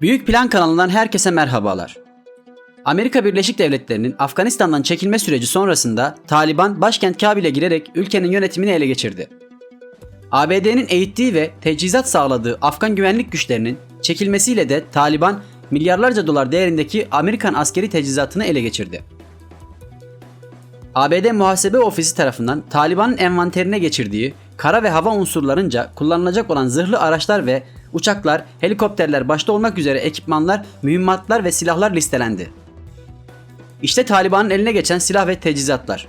Büyük Plan kanalından herkese merhabalar. Amerika Birleşik Devletleri'nin Afganistan'dan çekilme süreci sonrasında Taliban başkent Kabil'e girerek ülkenin yönetimini ele geçirdi. ABD'nin eğittiği ve tecihizat sağladığı Afgan güvenlik güçlerinin çekilmesiyle de Taliban milyarlarca dolar değerindeki Amerikan askeri teçhizatını ele geçirdi. ABD Muhasebe Ofisi tarafından Taliban'ın envanterine geçirdiği kara ve hava unsurlarınca kullanılacak olan zırhlı araçlar ve uçaklar, helikopterler başta olmak üzere ekipmanlar, mühimmatlar ve silahlar listelendi. İşte Taliban'ın eline geçen silah ve teçhizatlar.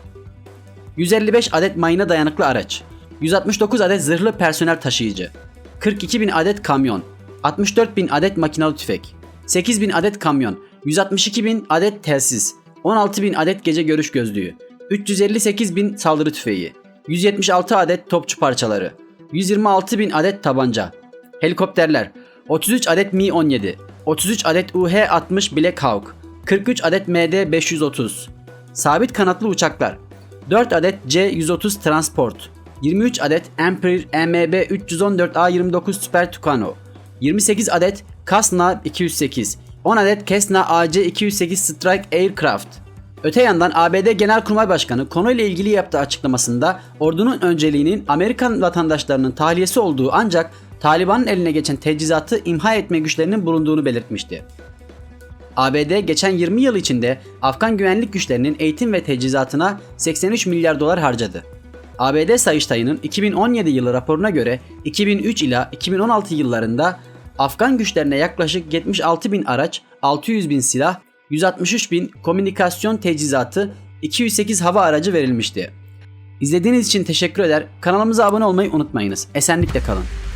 155 adet mayına dayanıklı araç, 169 adet zırhlı personel taşıyıcı, 42 bin adet kamyon, 64 bin adet makinalı tüfek, 8 bin adet kamyon, 162 bin adet telsiz, 16 bin adet gece görüş gözlüğü, 358 bin saldırı tüfeği, 176 adet topçu parçaları, 126 bin adet tabanca, helikopterler, 33 adet Mi-17, 33 adet UH-60 Black Hawk, 43 adet MD-530, sabit kanatlı uçaklar, 4 adet C-130 Transport, 23 adet Embraer MB-314A29 Super Tucano, 28 adet Cessna 208, 10 adet Cessna AC-208 Strike Aircraft. Öte yandan ABD Genelkurmay Başkanı konuyla ilgili yaptığı açıklamasında ordunun önceliğinin Amerikan vatandaşlarının tahliyesi olduğu ancak Taliban'ın eline geçen tecihizatı imha etme güçlerinin bulunduğunu belirtmişti. ABD geçen 20 yıl içinde Afgan güvenlik güçlerinin eğitim ve teçhizatına 83 milyar dolar harcadı. ABD Sayıştayı'nın 2017 yılı raporuna göre 2003 ila 2016 yıllarında Afgan güçlerine yaklaşık 76 bin araç, 600 bin silah, 163 bin komünikasyon teçhizatı, 208 hava aracı verilmişti. İzlediğiniz için teşekkür eder. Kanalımıza abone olmayı unutmayınız. Esenlikle kalın.